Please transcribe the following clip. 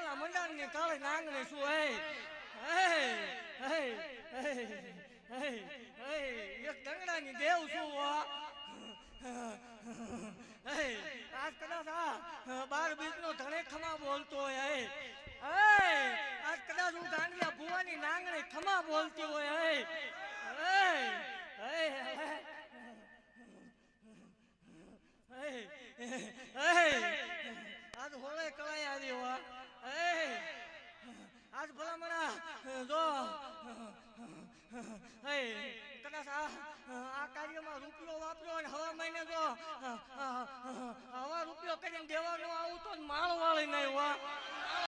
ભુવાની મંડાણની છું હે હે હે હે હે હે એક દેવ શું આજ કદાચ આ બાર બીજનો ધણે ખમા બોલતો હોય આજ કદાચ હું દાંડિયા ભુવાની નાંગણે ખમા બોલતી હોય આજ હોળે કળાઈ આવી હો. આજ ભલામણા, જો. હે, કદાચ આ આ કાર્યમાં રૂપિયો વાપર્યો અને હવા મહિને જો હવા રૂપિયો કરીને દેવાનો આવું તો માળ વાળી નહીં હો.